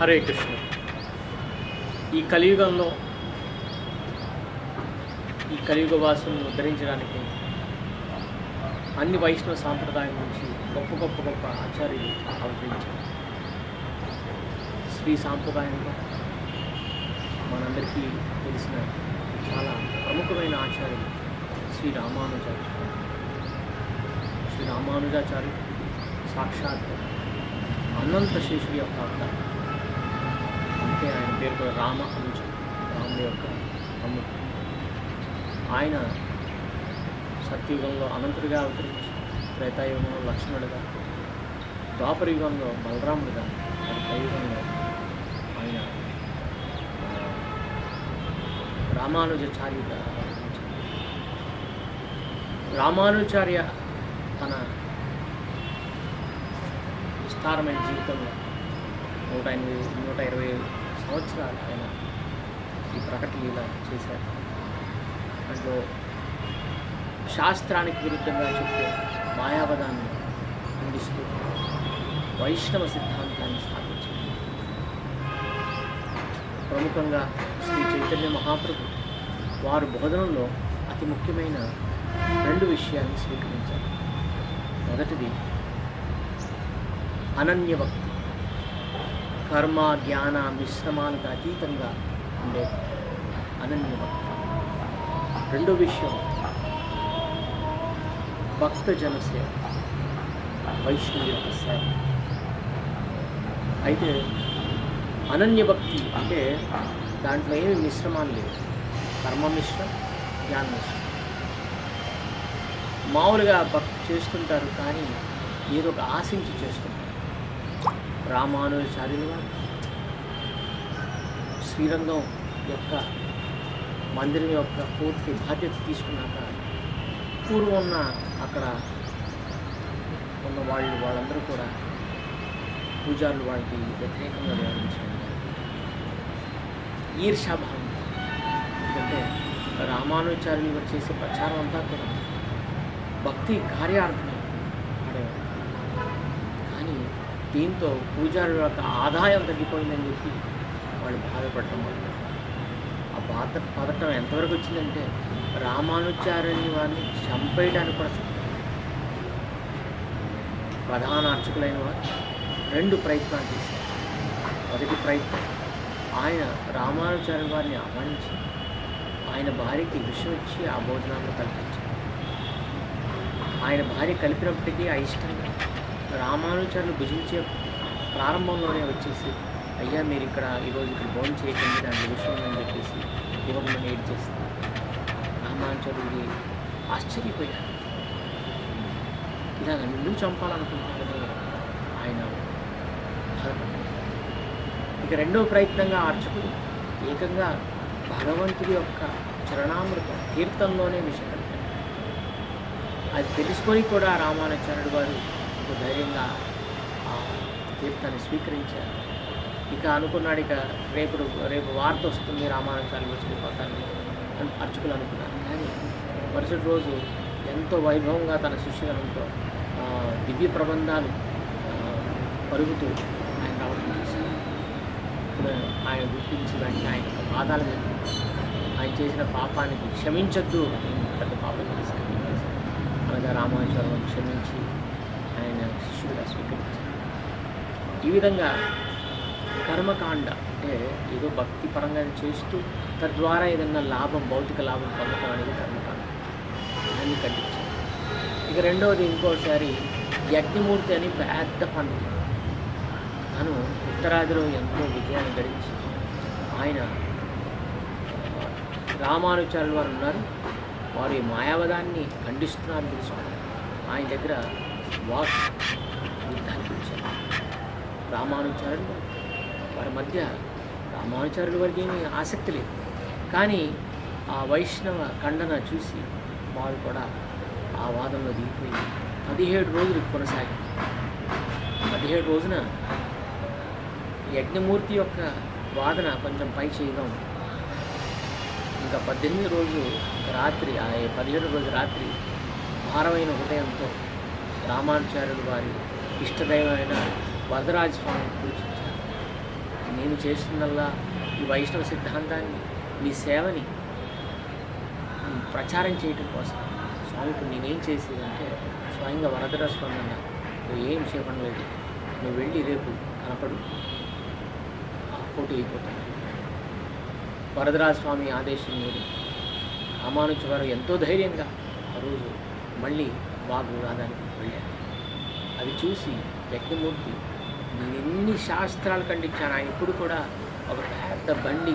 హరే కృష్ణ. ఈ కలియుగంలో ఈ కలియుగ వాసులను ఉద్ధరించడానికి అన్ని వైష్ణవ సాంప్రదాయం నుంచి గొప్ప గొప్ప గొప్ప ఆచార్యులు అవతరించారు. శ్రీ సాంప్రదాయంలో మనందరికీ తెలిసిన చాలా ప్రముఖమైన ఆచార్యులు శ్రీ రామానుజాచార్య శ్రీ రామానుజాచార్య సాక్షాత్ అనంత శేషుడి యొక్క అవతారం. పేరు కూడా రామ అనుజ రాముడి యొక్క అమ్ముడు ఆయన సత్యుగంలో అనంతుడిగా అవతరించి త్రేతాయుగంలో లక్ష్మణుడిగా ద్వాపర యుగంలో బలరాముడిగా కలియుగంలో ఆయన ఆ, రామానుజాచార్యుడిగా రామానుజార్య తన విస్తారమైన జీవితంలో నూట ఎనిమిది నూట ఇరవై సంవత్సరాలు ఆయన ఈ ప్రకటన లీల చేశారు. అందులో శాస్త్రానికి విరుద్ధంగా చెప్పే మాయావదాన్ని ఖండిస్తూ వైష్ణవ సిద్ధాంతాన్ని స్థాపించింది ప్రముఖంగా శ్రీ చైతన్య మహాప్రభు వారు బోధనలో అతి ముఖ్యమైన రెండు విషయాన్ని స్వీకరించారు. మొదటిది అనన్యభక్తి. కర్మ జ్ఞాన మిశ్రమాలకు అతీతంగా ఉండే అనన్య భక్తి రెండో విషయం భక్త జనసేవ వైష్ణవ యొక్క సేవ. అయితే అనన్య భక్తి అంటే దాంట్లో ఏమి మిశ్రమాలు లేవు. కర్మ మిశ్రం జ్ఞాన మిశ్రం మామూలుగా భక్తి చేస్తుంటారు కానీ ఏదో ఒక ఆశించి చేస్తుంటారు. రామానుజాచార్యులు శ్రీరంగం యొక్క మందిరం యొక్క పూర్తి బాధ్యత తీసుకున్నాక పూర్వం ఉన్న అక్కడ ఉన్న వాళ్ళు వాళ్ళందరూ కూడా పూజారులు వాళ్ళకి వ్యతిరేకంగా వ్యవహరించారు ఈర్షాభావం. ఎందుకంటే రామానుచార్యులు చేసే ప్రచారం అంతా కూడా భక్తి కార్యార్థం ఆడేవారు కానీ దీంతో పూజారుల యొక్క ఆదాయం తగ్గిపోయిందని చెప్పి వాళ్ళు బాధపడటం వల్ల. ఆ బాధ పదటం ఎంతవరకు వచ్చిందంటే రామానుచార్యుని వారిని చంపేయడానికి కూడా ప్రధాన అర్చకులైన వారు రెండు ప్రయత్నాలు చేశారు. మొదటి ప్రయత్నం ఆయన రామానుచార్య వారిని ఆహ్వానించి ఆయన భార్యకి విషం ఇచ్చి ఆ భోజనాలను కల్పించారు. ఆయన భార్య కలిపినప్పటికీ అయిష్టంగా రామానుచారులు భుజించే ప్రారంభంలోనే వచ్చేసి అయ్యా మీరు ఇక్కడ ఈరోజు ఇక్కడ భోజనం చేయకండి దాని విషయం అని చెప్పేసి ఇవ్వకుండా ఏడ్ చేస్తారు. రామానుచరుడికి ఆశ్చర్యపోయారు ఇలా నిన్ను చంపాలనుకుంటున్నారని ఆయన బాధపడ్డారు ఇక రెండవ ప్రయత్నంగా అర్చకుడు ఏకంగా భగవంతుడి యొక్క చరణామృతం కీర్తనలోనే విషయం అది తెలుసుకొని కూడా రామానుచరుడు వారు ఎంతో ధైర్యంగా ఆ తీర్థాన్ని స్వీకరించారు. ఇక అనుకున్నాడు ఇక రేపు రేపు వార్త వస్తుంది రామానుచార్యులు వచ్చి వెళ్ళిపోతాను అని అర్చకులు అనుకున్నారు. కానీ మరుసటి రోజు ఎంతో వైభవంగా తన శిష్యులతో దివ్య ప్రబంధాలు పరుగుతూ ఆయన రావడం చూశారు. ఇప్పుడు ఆయన గుర్తించి వెంటనే ఆయన యొక్క పాదాల మీద ఆయన చేసిన పాపానికి క్షమించొద్దు అని పెద్ద పాపం చేశారు. అనగా రామానుచారం క్షమించి ఆయన శిష్యుడిగా స్వీకరించారు. ఈ విధంగా కర్మకాండ అంటే ఏదో భక్తి పరంగా చేస్తూ తద్వారా ఏదైనా లాభం భౌతిక లాభం పొందడం అనేది కర్మకాండ. దాన్ని ఖండించారు. ఇక రెండవది ఇంకోసారి యజ్ఞమూర్తి అని పెద్ద పండితుడు. తను ఉత్తరాదిలో ఎంతో విజయాన్ని గడించి ఆయన రామానుచారులు వారు ఉన్నారు. వారు ఈ మాయావదాన్ని ఖండిస్తున్నారు తెలుసుకున్నారు ఆయన దగ్గర వాక్. యుద్ధానికి వచ్చారు రామానుచారులు వారి మధ్య రామానుచారుల వారికి ఏమీ ఆసక్తి లేదు. కానీ ఆ వైష్ణవ ఖండన చూసి వారు కూడా ఆ వాదంలో దిగిపోయి పదిహేడు రోజులు కొనసాగింది పదిహేడు రోజున యజ్ఞమూర్తి యొక్క వాదన కొంచెం పై చేయగా ఉంది. ఇంకా పద్దెనిమిది రోజు రాత్రి ఆ పదిహేడు రోజు రాత్రి భారమైన హృదయంతో రామానుచార్యుడు వారి ఇష్టదైవమైన వరదరాజ స్వామిని పూజించారు. నేను చేస్తున్నల్లా ఈ వైష్ణవ సిద్ధాంతాన్ని మీ సేవని ప్రచారం చేయటం కోసం స్వామికి నేనేం చేసేదంటే స్వయంగా వరదర స్వామి అన్న నువ్వు ఏం చేయడం లేదు నువ్వు వెళ్ళి రేపు కనపడు ఆ పోటీ అయిపోతాను వరదరాజ స్వామి ఆదేశం మీరు రామానుజ వారు ఎంతో ధైర్యంగా ఆ రోజు మళ్ళీ వాగ్వివాదానికి వెళ్ళారు అది చూసి యజ్ఞమూర్తి నేను ఎన్ని శాస్త్రాలు ఖండించాను? ఆయన ఇప్పుడు కూడా ఒక పెద్ద బండి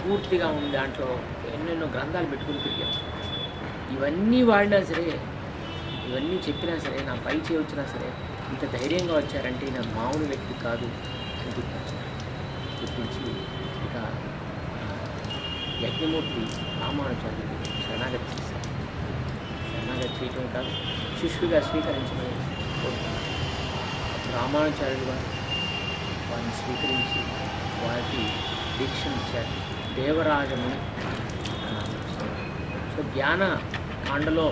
పూర్తిగా ఉంది దాంట్లో ఎన్నెన్నో గ్రంథాలు పెట్టుకుని తిరిగాను. ఇవన్నీ వాడినా సరే ఇవన్నీ చెప్పినా సరే నా పై చేయి వచ్చినా సరే ఇంత ధైర్యంగా వచ్చారంటే నా మామూలు వ్యక్తి కాదు అని గుర్తించి ఇక యజ్ఞమూర్తి రామానుచార్యుడు శరణాగతి చేశారు చేయటం కాదు శిష్యుగా స్వీకరించమని కోరుతున్నారు వారిని స్వీకరించి వారికి దీక్షను ఇచ్చారు. దేవరాజముని సో జ్ఞాన కాండలో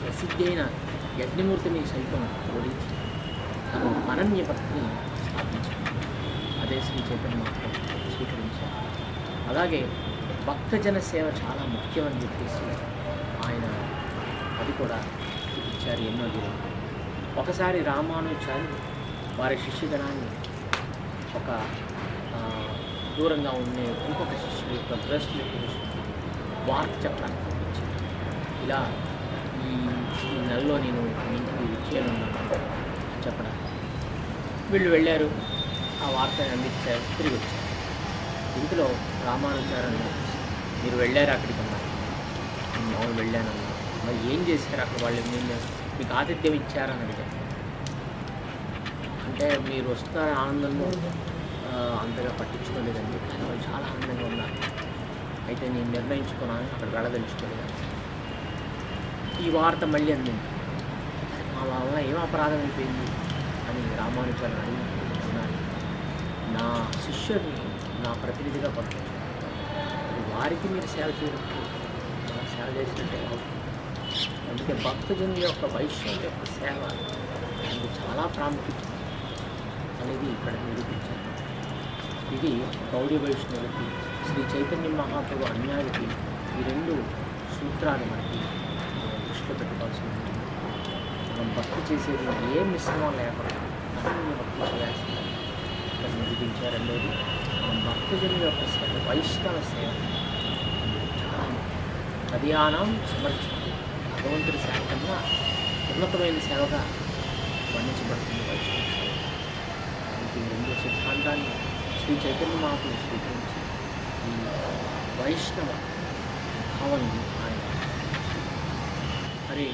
ప్రసిద్ధి అయిన యజ్ఞమూర్తిని సైతం ఓడించి తమ అనన్య భక్తిని స్థాపించారు. అదే శ్రీ చైతన్య మాత్రం స్వీకరించారు. అలాగే భక్తజన సేవ చాలా ముఖ్యమని చెప్పేసి అది కూడా ఇచ్చారు ఎన్నో దినాలు ఒకసారి రామానుచారి వారి శిష్యగణాన్ని ఒక దూరంగా ఉండే ఇంకొక శిష్యుడు యొక్క గృహస్థుల యొక్క వార్త చెప్పడానికి పంపించాను ఇలా ఈ ఈ నెలలో నేను మీ ఇంటికి విచ్చేయనున్నాను చెప్పడానికి. వీళ్ళు వెళ్ళారు ఆ వార్తని అందించారు తిరిగి వచ్చారు. ఇందులో రామానుచారాన్ని మీరు వెళ్ళారు అక్కడికి అన్నారు "నేను వెళ్ళాను మరి ఏం చేశారు అక్కడ వాళ్ళు? మీరు మీకు ఆతిథ్యం ఇచ్చారని అడిగారు. అంటే మీరు వస్తున్న ఆనందంలో అంతగా పట్టించుకోలేదండి. కానీ వాళ్ళు చాలా ఆనందంగా ఉన్నారు. అయితే నేను నిర్ణయించుకున్నాను అక్కడ వెళ్ళదలుచుకోలేదు. ఈ వార్త మళ్ళీ అందింది. మా వల్ల ఏం అపరాధం అయిపోయింది అని రామానుచార్య అడిగి అన్నారు నా శిష్యుని నా ప్రతినిధిగా పంపించారు. వారికి మీరు సేవ చేయడం సేవ చేసినట్టే అవుతుంది అందుకే భక్తజనుల యొక్క వైష్ణవుల యొక్క సేవ అందుకు చాలా ప్రాముఖ్యత అనేది ఇక్కడ నిరూపించారు. ఇది గౌడీ వైష్ణవులకి శ్రీ చైతన్య మహాప్రభు అన్యాయుడికి ఈ రెండు సూత్రాలు మనకి మనం దృష్టిలో పెట్టుకోవాల్సి ఉంటుంది. మనం భక్తి చేసేది ఏ మిశ్రమం లేకుండా అనన్య భక్తి చేయాల్సింది. ఇక్కడ నిరూపించారనేది మనం భక్తజనుల యొక్క సేవ వైష్ణవ సేవ చాలా హృదయానం సమర్చం భగవంతుడి సేవ కన్నా ఉన్నతమైన సేవగా వర్ణించబడుతుంది వైష్ణవ సేవ రెండు సిద్ధాంతాన్ని శ్రీ చైతన్య మహాపురు స్వీకరించి ఈ వైష్ణవ భావాన్ని ఆయన హరే